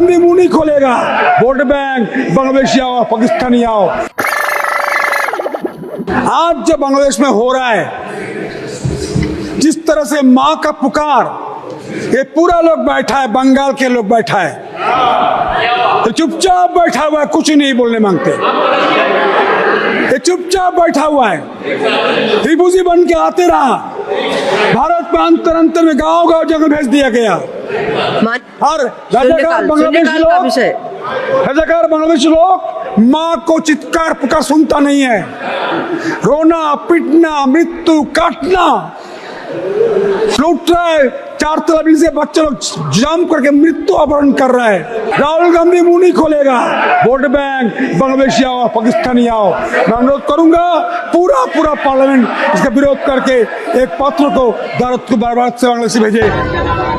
गांधी मुँह नहीं खोलेगा। वोट बैंक, बांग्लादेशी आओ, पाकिस्तानी आओ। आज जो बांग्लादेश में हो रहा है, जिस तरह से माँ का पुकार, ये पूरा लोग बैठा है, बंगाल के लोग बैठा है। तो चुपचाप बैठा हुआ है, कुछ नहीं बोलने मांगते। ये चुपचाप बैठा हुआ है। त्रिभुजी बन के आते रहा। भारत में अंतर अंतर में गाँव गाँव जगह भेज दिया गया। मान- और शून्यकाल रजाकार बांग्लादेशी शून्यकाल का लोग विषय रजाकार बांग्लादेशी लोग माँ को चित्कार पुकार सुनता नहीं है रोना पीटना मृत्यु काटना लूट रहा है चार तला से बच्चे लोग जाम करके मृत्यु अपहरण कर रहा है राहुल गांधी मुंह नहीं खोलेगा वोट बैंक बांग्लादेशी आओ पाकिस्तानी आओ मैं अनुरोध करूंगा पूरा पूरा पार्लियामेंट इसका विरोध करके एक पत्र को भारत को भारत से बांग्लादेश भेजे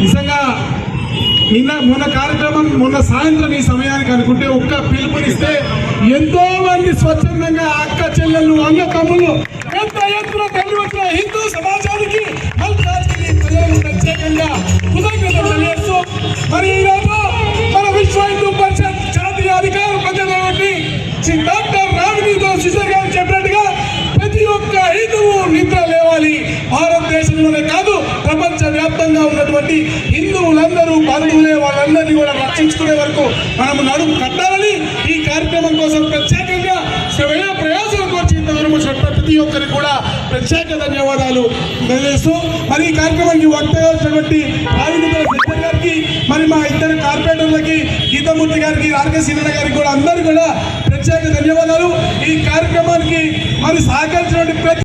నిజంగా నిన్న మొన్న కార్యక్రమం మొన్న సాయంత్రం ఈ సమయానికి అనుకుంటే ఒక్క పిలుపునిస్తే ఎంతో మంది స్వచ్ఛందంగా అక్క చెల్లెళ్ళు అన్న తమ్ముళ్ళు పెద్ద ఎత్తున తల్లి వచ్చిన హిందూ సమాజానికి ఉన్నటువంటి హిందువులందరూ బంధువులే వాళ్ళందరినీ కూడా రక్షించుకునే వరకు మనం నడుము కట్టాలని ఈ కార్యక్రమం కోసం ప్రత్యేకంగా శ్రమయ ప్రయాసం కోర్చి ఇంతవరకు ప్రతి ఒక్కరికి కూడా ప్రత్యేక ధన్యవాదాలు తెలియజేస్తూ మరి ఈ కార్యక్రమానికి వచ్చినటువంటి రావినిధుల గారికి మరి మా ఇద్దరు కార్పొరేటర్లకి గీతామూర్తి గారికి ఆర్కే సినిమా గారికి కూడా అందరికీ కూడా ప్రత్యేక ధన్యవాదాలు. ఈ కార్యక్రమానికి మరి సహకరించినటువంటి ప్రతి